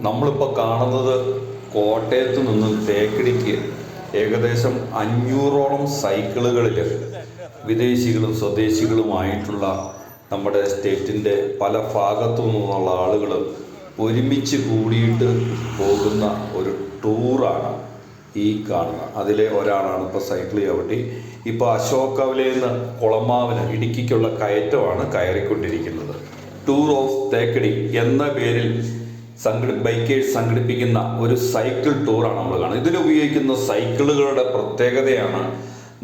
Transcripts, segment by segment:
നമ്മളിപ്പോൾ കാണുന്നത് കോട്ടയത്ത് നിന്ന് തേക്കടിക്ക് ഏകദേശം അഞ്ഞൂറോളം സൈക്കിളുകളിൽ വിദേശികളും സ്വദേശികളുമായിട്ടുള്ള നമ്മുടെ സ്റ്റേറ്റിന്റെ പല ഭാഗത്തു നിന്നുള്ള ആളുകൾ ഒരുമിച്ച് കൂടിയിട്ട് പോകുന്ന ഒരു ടൂറാണ് ഈ കാണുന്നത് അതിലെ ഒരാളാണ് ഇപ്പോൾ സൈക്കിൾ ചവിട്ടി ഇപ്പോൾ അശോക് കവലയിൽ നിന്ന് കുളമാവിന് ഇടുക്കിക്കുള്ള കയറ്റമാണ് കയറിക്കൊണ്ടിരിക്കുന്നത്. ടൂർ ഓഫ് തേക്കടി എന്ന പേരിൽ സംഘടി ബൈക്കേഴ്സ് സംഘടിപ്പിക്കുന്ന ഒരു സൈക്കിൾ ടൂറാണ് നമ്മൾ കാണുന്നത്. ഇതിലുപയോഗിക്കുന്ന സൈക്കിളുകളുടെ പ്രത്യേകതയാണ്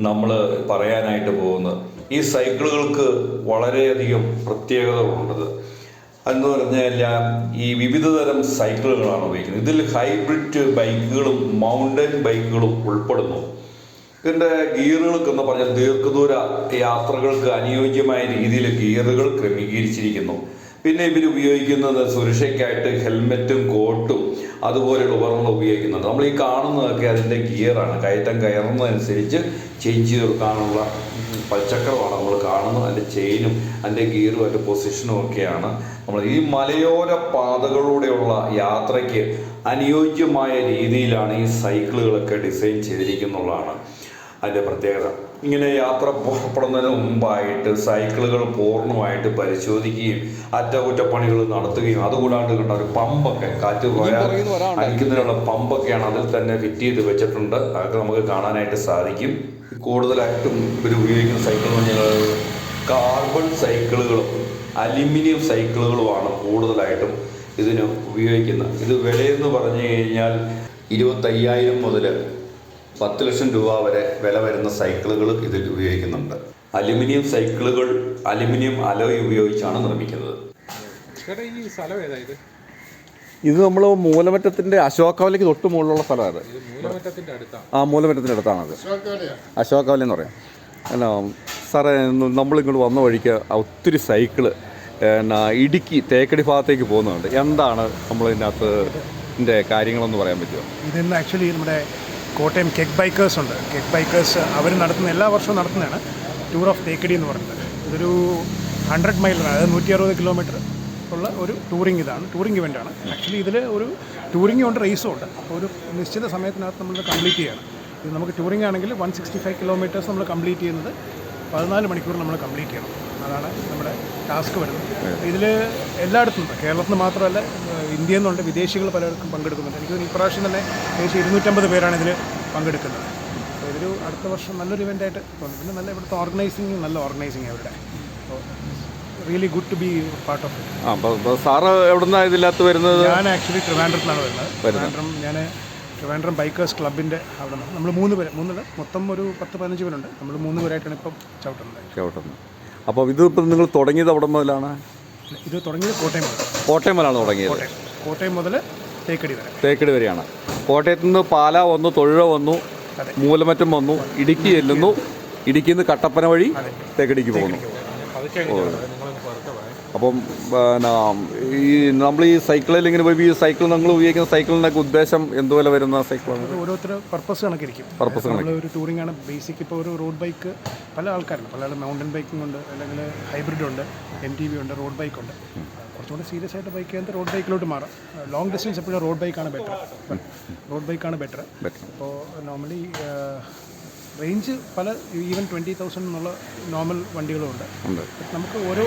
നമ്മൾ പറയാനായിട്ട് പോകുന്നത്. ഈ സൈക്കിളുകൾക്ക് വളരെയധികം പ്രത്യേകതകളുണ്ടത് എന്ന് പറഞ്ഞാൽ ഈ വിവിധതരം സൈക്കിളുകളാണ് ഉപയോഗിക്കുന്നത്. ഇതിൽ ഹൈബ്രിഡ് ബൈക്കുകളും മൗണ്ടൻ ബൈക്കുകളും ഉൾപ്പെടുന്നു. ഇതിന്റെ ഗിയറുകൾക്ക് എന്ന് പറഞ്ഞാൽ ദീർഘദൂര യാത്രകൾക്ക് അനുയോജ്യമായ രീതിയിൽ ഗിയറുകൾ ക്രമീകരിച്ചിരിക്കുന്നു. പിന്നെ ഇവർ ഉപയോഗിക്കുന്നത് സുരക്ഷയ്ക്കായിട്ട് ഹെൽമെറ്റും കോട്ടും അതുപോലെയുള്ള ഉപകരണങ്ങൾ ഉപയോഗിക്കുന്നുണ്ട് നമ്മൾ ഈ കാണുന്നതൊക്കെ അതിന്റെ ഗിയറാണ് കയറ്റം കയറുന്നതനുസരിച്ച് ചേഞ്ച് ചെയ്ത് കൊടുക്കാനുള്ള പച്ചക്കറമാണ് നമ്മൾ കാണുന്നത്. അതിന്റെ ചെയിനും അതിന്റെ ഗിയറും അതിന്റെ പൊസിഷനും ഒക്കെയാണ് നമ്മൾ ഈ മലയോര പാതകളിലൂടെയുള്ള യാത്രയ്ക്ക് അനുയോജ്യമായ രീതിയിലാണ് ഈ സൈക്കിളുകളൊക്കെ ഡിസൈൻ ചെയ്തിരിക്കുന്നുള്ളതാണ്. അതിന്റെ പ്രത്യേകത. ഇങ്ങനെ യാത്ര പുറപ്പെടുന്നതിന് മുമ്പായിട്ട് സൈക്കിളുകൾ പൂർണമായിട്ട് പരിശോധിക്കുകയും അറ്റകുറ്റപ്പണികൾ നടത്തുകയും അതുകൂടാണ്ട് കണ്ട ഒരു പമ്പൊക്കെ കാറ്റ് പോയാൽ അടിക്കുന്നതിനുള്ള പമ്പൊക്കെയാണ് അതിൽ തന്നെ ഫിറ്റ് ചെയ്ത് വെച്ചിട്ടുണ്ട്. അതൊക്കെ നമുക്ക് കാണാനായിട്ട് സാധിക്കും. കൂടുതലായിട്ടും ഇവർ ഉപയോഗിക്കുന്ന സൈക്കിൾ എന്ന് പറഞ്ഞാൽ കാർബൺ സൈക്കിളുകളും അലുമിനിയം സൈക്കിളുകളുമാണ് കൂടുതലായിട്ടും ഇതിന് ഉപയോഗിക്കുന്നത്. ഇത് വിലയെന്ന് പറഞ്ഞു കഴിഞ്ഞാൽ ഇരുപത്തയ്യായിരം മുതൽ പത്ത് ലക്ഷം രൂപ വരെ വില വരുന്ന സൈക്കിളുകൾ ഇതിൽ ഉപയോഗിക്കുന്നുണ്ട്. അലുമിനിയം സൈക്കിളുകൾ അലുമിനിയം അലോയ് ഉപയോഗിച്ചാണ് നിർമ്മിക്കുന്നത്. ഇത്? നമ്മൾ മൂലമറ്റത്തിന്റെ അശോകവലയ്ക്ക് തൊട്ട് മുകളിലുള്ള സ്ഥലമാണ്. ആ മൂലമറ്റത്തിന്റെ അടുത്താണ് അത്. അശോകാവലി എന്ന് പറയാം. എന്നാ സാറേ നമ്മളിങ്ങോട്ട് വന്ന വഴിക്ക് ഒത്തിരി സൈക്കിൾ എന്നാ ഇടുക്കി തേക്കടി ഭാഗത്തേക്ക് പോകുന്നുണ്ട്. എന്താണ് നമ്മൾ ഇതിനകത്ത് കാര്യങ്ങളെന്ന് പറയാൻ പറ്റുമോ? ഇതിന്ന് ആക്ച്വലി നമ്മുടെ കോട്ടയം കെക്ക് ബൈക്കേഴ്സ് ഉണ്ട്. കെക്ക് ബൈക്കേഴ്സ് അവർ നടത്തുന്ന എല്ലാ വർഷവും നടത്തുന്നതാണ്. ടൂർ ഓഫ് തേക്കടി എന്ന് പറയുന്നത്. ഇതൊരു ഹൺഡ്രഡ് മൈൽ അതായത് നൂറ്റി അറുപത് കിലോമീറ്റർ ഉള്ള ഒരു ടൂറിംഗ് ഇതാണ്. ടൂറിംഗ് ഇവന്റാണ് ആക്ച്വലി ഇതിൽ ഒരു ടൂറിംഗും ഉണ്ട് റേസും ഉണ്ട്. അപ്പോൾ ഒരു നിശ്ചിത സമയത്തിനകത്ത് നമ്മൾ കംപ്ലീറ്റ് ചെയ്യണം. ഇത് നമുക്ക് ടൂറിംഗ് ആണെങ്കിൽ വൺ സിക്സ്റ്റി ഫൈവ് കിലോമീറ്റേഴ്സ് നമ്മൾ കംപ്ലീറ്റ് ചെയ്യുന്നത് പതിനാല് മണിക്കൂർ നമ്മൾ കംപ്ലീറ്റ് ചെയ്യണം. അതാണ് നമ്മുടെ ടാസ്ക് വരുന്നത്. ഇതിൽ എല്ലായിടത്തും കേരളത്തിൽ നിന്ന് മാത്രമല്ല ഇന്ത്യയിൽ നിന്നുണ്ട് വിദേശികൾ പലർക്കും പങ്കെടുക്കുന്നുണ്ട്. എനിക്ക് തോന്നുന്നു ഇപ്രാവശ്യം തന്നെ ഏകദേശം ഇരുന്നൂറ്റമ്പത് പേരാണ് ഇതിൽ പങ്കെടുക്കുന്നത്. അപ്പോൾ ഇതൊരു അടുത്ത വർഷം നല്ലൊരു ഇവന്റായിട്ട് തോന്നി. പിന്നെ നല്ല ഇവിടുത്തെ ഓർഗനൈസിങ് നല്ല ഓർഗനൈസിങ് അവരുടെ really good to be part of it sir എവിടുന്നാണ് ഇതിനകത്ത് വരുന്നത്? ഞാൻ ആക്ച്വലി ട്രിവാൻഡ്രത്തിലാണ് വരുന്നത്. ട്രിവാൻഡ്രം ഞാൻ ട്രിവാൻഡ്രം ബൈക്കേഴ്സ് ക്ലബിന്റെ അവിടെ നിന്ന്. നമ്മൾ മൂന്ന് പേര് മൂന്നല്ല മൊത്തം ഒരു പത്ത് പതിനഞ്ച് പേരുണ്ട്. നമ്മൾ മൂന്ന് പേരായിട്ടാണ് ഇപ്പം ചവിട്ടുന്നത്. ചവിട്ടുന്നത്. അപ്പോൾ ഇതിപ്പോൾ നിങ്ങൾ തുടങ്ങിയത് അവിടെ മുതലാണ്? ഇത് തുടങ്ങിയത് കോട്ടയം മുതൽ. കോട്ടയം മുതലാണ് തുടങ്ങിയത്. കോട്ടയം. കോട്ടയം മുതൽ തേക്കടി വരെ. തേക്കടി വരെയാണ്. കോട്ടയത്ത് നിന്ന് പാല വന്നു തൊഴിഴ വന്നു മൂലമറ്റം വന്നു ഇടുക്കി ചെല്ലുന്നു. ഇടുക്കിയിൽ നിന്ന് കട്ടപ്പന വഴി തേക്കടിക്ക് പോകുന്നു. അപ്പം ഈ നമ്മൾ ഈ സൈക്കിളിൽ ഇങ്ങനെ പോയി ഈ സൈക്കിൾ നിങ്ങൾ ഉപയോഗിക്കുന്ന സൈക്കിളിനൊക്കെ ഉദ്ദേശം എന്തുപോലെ വരുന്ന സൈക്കിളാണ്? ഓരോരുത്തരും ഓരോരുത്തർ പർപ്പസ് കണക്കിരിക്കും പർപ്പസ് നമ്മൾ ഒരു ടൂറിംഗ് ആണ്. ബേസിക് ഇപ്പോൾ ഒരു റോഡ് ബൈക്ക് പല ആൾക്കാരുണ്ട്. പല ആൾ മൗണ്ടൻ ബൈക്കിംഗ് ഉണ്ട് അല്ലെങ്കിൽ ഹൈബ്രിഡ് ഉണ്ട് എം ടി വി ഉണ്ട് റോഡ് ബൈക്ക് ഉണ്ട്. കുറച്ചുകൂടെ സീരിയസ് ആയിട്ട് ബൈക്ക് ചെയ്യുന്നത് റോഡ് ബൈക്കിലോട്ട് മാറാം. ലോങ് ഡിസ്റ്റൻസ് എപ്പോഴും റോഡ് ബൈക്കാണ് ബെറ്റർ റോഡ് ബൈക്കാണ് ബെറ്റർ അപ്പോൾ നോർമലി റേഞ്ച് പല ഈവൻ ട്വന്റി തൗസൻഡ് എന്നുള്ള നോർമൽ വണ്ടികളുമുണ്ട്. ഉണ്ട്. നമുക്ക് ഓരോ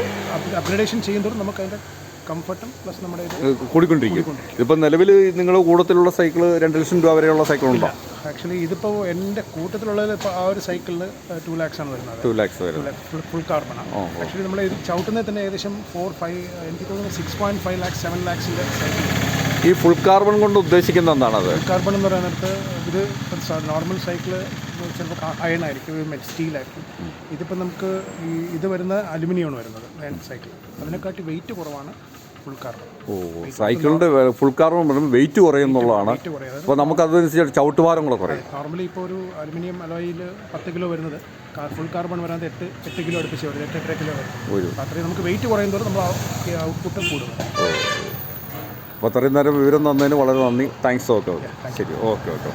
അപ്ഗ്രഡേഷൻ ചെയ്യുന്നതോറും നമുക്ക് അതിന്റെ കംഫർട്ടും പ്ലസ് നമ്മുടെ കൂടിക്കൊണ്ടിരിക്കും. ഇപ്പം നിലവിൽ നിങ്ങളുടെ കൂട്ടത്തിലുള്ള സൈക്കിൾ രണ്ട് ലക്ഷം രൂപ വരെയുള്ള സൈക്കിൾ ഉണ്ടോ? ആക്ച്വലി ഇതിപ്പോൾ എന്റെ കൂട്ടത്തിലുള്ളത് ഇപ്പോൾ ആ ഒരു സൈക്കിളിന് ടു ലാക്സ് ആണ് വരുന്നത്. ടു ലാക്സ് ഫുൾ കാർബൺ ആണ്. ആക്ച്വലി നമ്മൾ ഇത് ചവിട്ടുന്നത് തന്നെ ഏകദേശം ഫോർ ഫൈവ് എനിക്ക് തോന്നുന്നു six point five lakhs seven ലാക്സിന്റെ cycle ഈ ഫുൾ കാർബൺ കൊണ്ട് ഉദ്ദേശിക്കുന്നത് എന്താണത് കാർബൺ എന്ന് പറയുന്നത് ഇത് നോർമൽ സൈക്കിൾ ചിലപ്പോൾ അയൺ ആയിരിക്കും മെറ്റ് സ്റ്റീലായിരിക്കും ഇതിപ്പോൾ നമുക്ക് ഈ ഇത് വരുന്ന അലുമിനിയമാണ് വരുന്നത് സൈക്കിൾ അതിനെക്കാട്ടി വെയിറ്റ് കുറവാണ് ഫുൾ കാർബൺ ഓ സൈക്കിളിന്റെ ഫുൾ കാർബൺ പറയുമ്പോൾ വെയിറ്റ് കുറയുന്നുള്ളതാണ്. അപ്പോൾ നമുക്കതനുസരിച്ച് ചവിട്ടുഭാരം കൂടെ കുറയും. നോർമലി ഇപ്പോൾ ഒരു അലുമിനിയം അലോയിൽ പത്ത് കിലോ വരുന്നത്. ഫുൾ കാർബൺ വരാതെ എട്ട് എട്ട് കിലോ അടുപ്പിച്ച് വരും എട്ട് എട്ടര കിലോ വരും. ഒരു അത്രയും നമുക്ക് വെയിറ്റ് കുറയുന്നതോടെ നമ്മൾ ഔട്ട്പുട്ട് കൂടും. അപ്പോൾ അത്രയും നേരം വിവരം തന്നതിന് വളരെ നന്ദി. താങ്ക്സ് ഓക്കെ ഓക്കെ ശരി ഓക്കെ ഓക്കെ